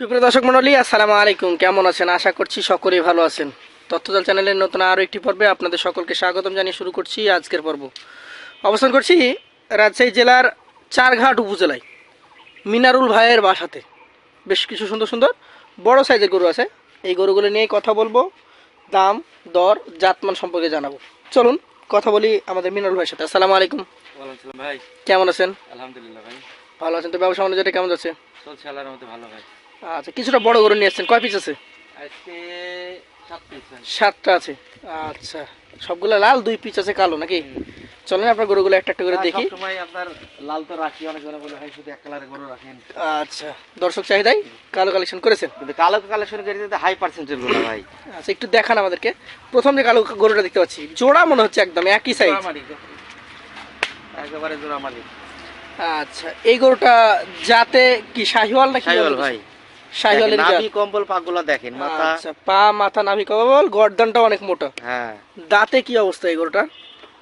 সুপ্রিয় দর্শক মন্ডলী আসসালামু আলাইকুম। কেমন আছেন? আশা করছি সকলেই ভালো আছেন। তথ্যজাল চ্যানেলের নতুন আরও একটি পর্বে আপনাদের সকলকে স্বাগতম জানিয়ে শুরু করছি আজকের পর্ব। অবস্থান করছি রাজশাহী জেলার চারঘাট উপজেলায় মিনারুল ভাইয়ের বাসাতে। বেশ কিছু সুন্দর সুন্দর বড় সাইজের গরু আছে। এই গরুগুলো নিয়ে কথা বলব। দাম দর জাতমান সম্পর্কে জানাব। চলুন কথা বলি আমাদের মিনারুল ভাইয়ের সাথে। আসসালামু আলাইকুম। ভাই। কেমন আছেন? আলহামদুলিল্লাহ ভাই। ভালো আছেন। তো ব্যবসা অনুযায়ী কেমন যাচ্ছে? চলছে আল্লাহর মতো ভালো ভাই। আচ্ছা কিছুটা বড় গরু নিয়ে এসছেন কয় পিস আছে? সাতটা আছে। আচ্ছা সবগুলো লাল দুই পিস আছে কালো নাকি? চলেন আপনার গরুগুলো একটা একটা করে দেখি। আপনার লাল তো রাখি অনেক জনে বলে ভাই শুধু এক কালারের গরু রাখেন আচ্ছা দর্শক চাহিদাই কালো কালেকশন করেছেন? কিন্তু কালো কালেকশন করে দিতে হাই পার্সেন্টেরগুলো ভাই। আচ্ছা একটু দেখান আমাদেরকে। প্রথম যে কালো গরুটা দেখতে পাচ্ছি জোড়া মনে হচ্ছে একদম একই সাইজ একেবারে জোড়ামারি আচ্ছা এই গরুটা যাতে কি শাহিওয়াল নাকি শাহিওয়াল ভাই। শাহিওয়ালের নাভি কম্বল পাকগুলো দেখেন মাথা। আচ্ছা পা মাথা নাভি কবল গর্দনটা অনেক মোটা। হ্যাঁ। দাঁতে কি অবস্থা এই গরুটা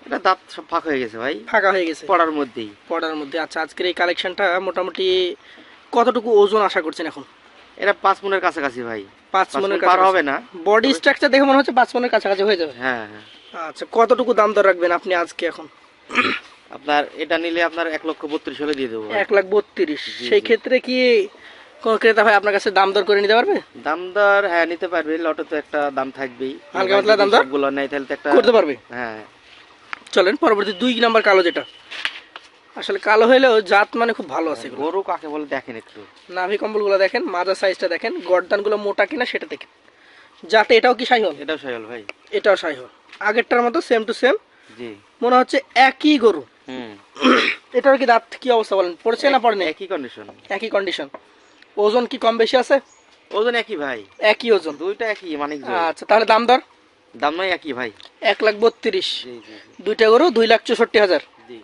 এটা দাঁত সব ফাঁক হয়ে গেছে ভাই। ফাঁকা হয়ে গেছে। পড়ার মধ্যেই। পড়ার মধ্যে। আচ্ছা আজকের এই কালেকশনটা মোটামুটি কতটুকু ওজন আশা করছেন এখন? এটা পাঁচ মনের কাছাকাছি ভাই। পাঁচ মনের পার হবে না। বডি স্ট্রাকচার দেখে মনে হচ্ছে পাঁচ মনের কাছাকাছি হয়ে যাবে। হ্যাঁ হ্যাঁ। আচ্ছা কতটুকু দাম দর রাখবেন আপনি আজকে এখন? আপনার এটা নিলে আপনার এক লক্ষ বত্রিশ হলে দিয়ে দেবো এক লাখ বত্রিশ। সেই ক্ষেত্রে কি কোন ক্রেতা ভাই আপনার কাছে দাম দর করে নিতে পারবে? দাম দর হ্যাঁ নিতে পারবে। লটে তো একটা দাম থাকবেই। হালকা পাতলা দাম দর? গুলো নেই তাহলে তো একটা করতে পারবে? হ্যাঁ। চলেন পরবর্তী দুই নাম্বার কালো যেটা। আসলে কালো হলেও জাত মানে খুব ভালো আছে গরু কাকে বলে দেখেন একটু। নাভি কম্বলগুলো দেখেন মাজা সাইজটা দেখেন গর্দানগুলো মোটা কিনা সেটা দেখেন। যাতে এটাও কি সাইহল? এটাও সয়াল ভাই। এটাও সাইহল। আগেরটার মতো সেম টু সেম জি। মনে হচ্ছে একই গরু। হুম। এটার কি দাঁত কি অবস্থা বলেন? পড়ছে না পড়েনি? একই কন্ডিশন একই কন্ডিশন ওজন কি কম বেশি আছে? ওজন একই ভাই। একই ওজন? দুইটা একই মানে আচ্ছা তাহলে দাম দর? দাম নয় একই ভাই। এক লাখ বত্রিশ। দুইটা গরু দুই লাখ চৌষট্টি হাজার। জি।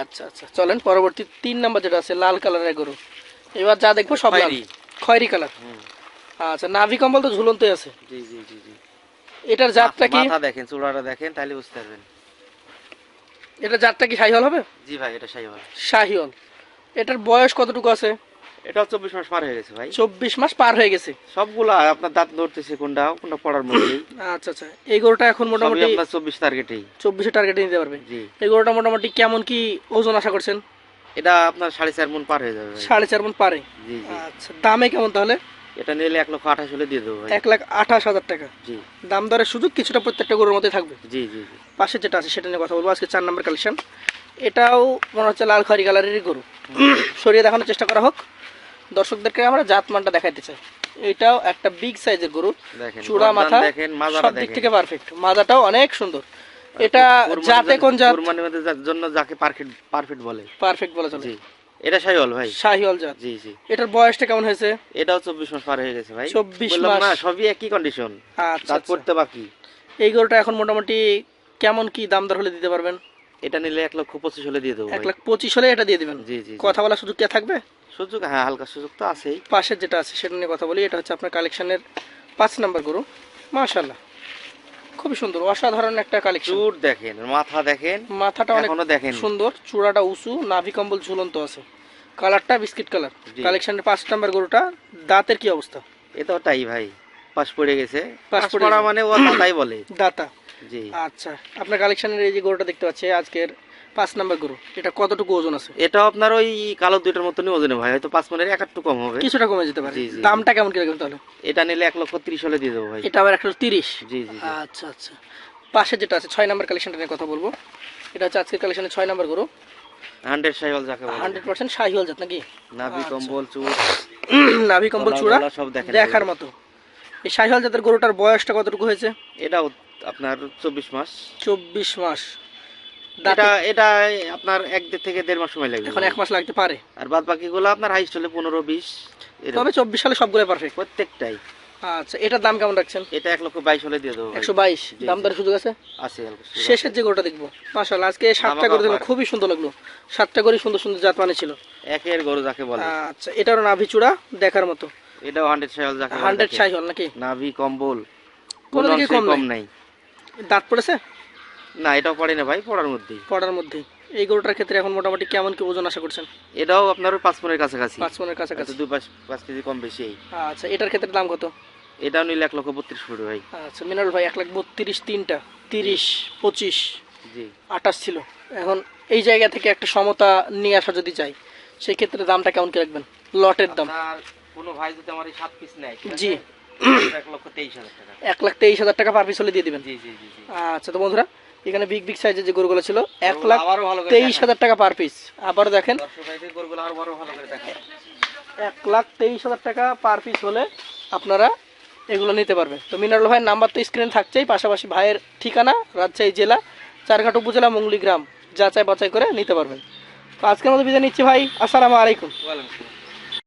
আচ্ছা আচ্ছা চলেন পরবর্তী তিন নাম্বার যেটা আছে লাল কালারের গরু। এবার যা দেখব সব লাল। খয়েরি। কালার। আচ্ছা নাভি কম্বল তো ঝুলন্তই আছে। জি জি জি জি। এটার জাতটা কি? মাথা দেখেন চূড়াটা দেখেন তাহলে বুঝতে পারবেন। এটা জাতটা কি শাহিওয়াল হবে? জি ভাই এটা ভাই শাহিওয়াল। এটার বয়স কতটুকু আছে? এটাও চব্বিশ মাস পার হয়ে গেছে ভাই। চব্বিশ মাস পার হয়ে গেছে। সবগুলা আপনার দাঁত ধরতেছে কোনটা কোনটা পড়ার মধ্যেই আচ্ছা আচ্ছা। এই গরুটা এখন মোটামুটি আপনার চব্বিশ টার্গেটেই চব্বিশে টার্গেটে নিতে পারবে। জি। এই গরুটা মোটামুটি কেমন কি ওজন আশা করছেন? এটা আপনার সাড়ে চার মন পার হয়ে যাবে সাড়ে চার মন পারে? জি জি। আচ্ছা দামে কেমন তাহলে? এটা নিলে এক লক্ষ আঠাশ হলে দিয়ে দেবো এক লাখ আঠাশ হাজার টাকা। জি। দাম দরের সুযোগ কিছুটা প্রত্যেকটা গরুর মধ্যে থাকবে। জি জি পাশে যেটা আছে সেটা নিয়ে কথা বলব। আজকে চার নম্বর কালেকশন এটাও মনে হচ্ছে লাল খয়রি কালারেরই গরু। সরিয়ে দেখানোর চেষ্টা করা হোক। দর্শকদেরকে আমরা জাতমানটা দেখাইতে চাই। এটাও একটা বিগ সাইজের গরু। চূড়া মাথা সব দিক থেকে পারফেক্ট মাজাটাও অনেক সুন্দর। এটা জাতে কোন জাত? কুরবানির জন্য যাকে পারফেক্ট পারফেক্ট বলে। পারফেক্ট বলা চলে। এটা সাইওয়াল ভাই। শাহিওয়াল জাত। জি জি। এটার বয়সটা কেমন হয়েছে? এটাও চব্বিশ মাস পার হয়ে গেছে ভাই। 24 মাস। না সবই একই কন্ডিশন আচ্ছা দাঁত আচ্ছা। পড়তে বাকি। এই গরুটা এখন মোটামুটি কেমন কি দাম দর হলে দিতে পারবেন? এটা নিলে এক লক্ষ পঁচিশ হলে দিয়ে দেবো এক লাখ পঁচিশ হলে এটা দিয়ে দিবেন? জি জি জি। কথা বলার সুযোগ কে থাকবে? সুযোগ হ্যাঁ হালকা সুযোগ তো আছেই। পাশের যেটা আছে সেটা নিয়ে কথা বলি। এটা হচ্ছে আপনার কালেকশনের পাঁচ নাম্বার গরু। মাশাল্লাহ খুবই সুন্দর অসাধারণ একটা কালেকশন। দেখেন মাথা দেখেন মাথাটা অনেক দেখেন সুন্দর চূড়াটা উঁচু নাভি কম্বল ঝুলন্ত আছে। কালারটা বিস্কিট কালার। কালেকশনের পাঁচ নাম্বার গরুটা দাঁতের কি অবস্থা? এটাও তাই ভাই পাশ পড়ে গেছে। পাশ পড়ে মানে ও তাই বলে। দাতা। জি। আচ্ছা আপনার কালেকশনের এই যে গরুটা দেখতে পাচ্ছি আজকের পাঁচ নাম্বার গরু এটা কতটুকু ওজন আছে? এটাও আপনার ওই কালো দুইটার মতনই ওজনে ভাই হয়তো পাঁচ মনের এক একটু কম হবে। কিছুটা কমে যেতে পারে। দামটা কেমন কি রাখবেন তাহলে? এটা নিলে এক লক্ষ তিরিশ হলে দিয়ে দেবো ভাই। এটা আবার একশো তিরিশ? জি জি। আচ্ছা আচ্ছা। পাশে যেটা আছে ছয় নাম্বার কালেকশনটা নিয়ে কথা বলব। এটা হচ্ছে আজকের কালেকশনের ছয় নাম্বার গরু। হান্ড্রেড সাইওয়াল যাকে বলে। হান্ড্রেড পার্সেন্ট শাহিওয়াল জাত নাকি? নাভি আচ্ছা। কম্বল চুট নাভি কম্বল চূড়া সব দেখার মতো। এই শাহিওয়াল জাতের গরুটার বয়সটা কতটুকু হয়েছে? এটাও আপনার চব্বিশ মাস। চব্বিশ মাস। এটা এটা আপনার এক দেড় থেকে দেড় মাস সময় লাগবে। এখন এক মাস লাগতে পারে। আর বাদ বাকি গুলো আপনার হাইস্ট হলে পনেরো বিশ। তবে চব্বিশ সালে সবগুলো পারফেক্ট প্রত্যেকটাই। আচ্ছা এটার দাম কেমন রাখছেন? এটা এক লক্ষ বাইশ হলে দিয়ে দেবো একশো বাইশ। দাম জি। দরের সুযোগ আছে? আছে। শেষের যে গরুটা দেখব। মাসাল্লাহ আজকে সাতটা আমাকে করে খুবই সুন্দর লাগল। সাতটা করে সুন্দর সুন্দর জাত মানে ছিল। একের গরু যাকে বলে। আচ্ছা এটারও নাভি চূড়া দেখার মতো। এটাও হান্ড্রেড সাইওয়াল যাকে বলে হান্ড্রেড দেখেন। নাকি? নাভি কম্বল। কোনো দিকে কম নাই। দাঁত পড়েছে? না এটাও পড়ে না ভাই পড়ার মধ্যেই। পড়ার মধ্যে এই গরুটার ক্ষেত্রে এখন মোটামুটি কেমন কি ওজন আশা করছেন? এটাও আপনার ওই পাঁচ মনের কাছাকাছি। পাঁচ মনের কাছাকাছি। আচ্ছা দুই পাঁচ পাঁচ কেজি কম বেশি এই। আচ্ছা এটার ক্ষেত্রে দাম কত? এটাও নিলে এক লক্ষ বত্রিশ ভাই। আচ্ছা মিনারুল ভাই এক লাখ বত্রিশ তিনটা তিরিশ পঁচিশ জি। আঠাশ ছিল। এখন এই জায়গা থেকে একটা সমতা নিয়ে আসা যদি চাই সেই ক্ষেত্রে দামটা কেমন কি রাখবেন? লটের দাম। কোনো ভাই যদি আমার এই সাত পিস নেয় জি। এক লক্ষ তেইশ হাজার টাকা। এক লাখ তেইশ হাজার টাকা পার পিস হলে দিয়ে দিবেন? জি জি জি জি। আচ্ছা তো বন্ধুরা এখানে বিগ বিগ সাইজের যে গরুগুলো ছিল এক লাখ তেইশ হাজার টাকা পার পিস আবার দেখেন। এক লাখ তেইশ হাজার টাকা পার পিস হলে আপনারা এগুলো নিতে পারবেন। তো মিনারুল ভাইয়ের নাম্বার তো স্ক্রিনে থাকছেই পাশাপাশি ভাইয়ের ঠিকানা রাজশাহী জেলা চারঘাট উপজেলা মঙ্গলি গ্রাম যাচাই বাছাই করে নিতে পারবেন। তো আজকের মতো বিদায় নিচ্ছি ভাই আসসালামু আলাইকুম। ওয়ালাইকুম আসসালাম।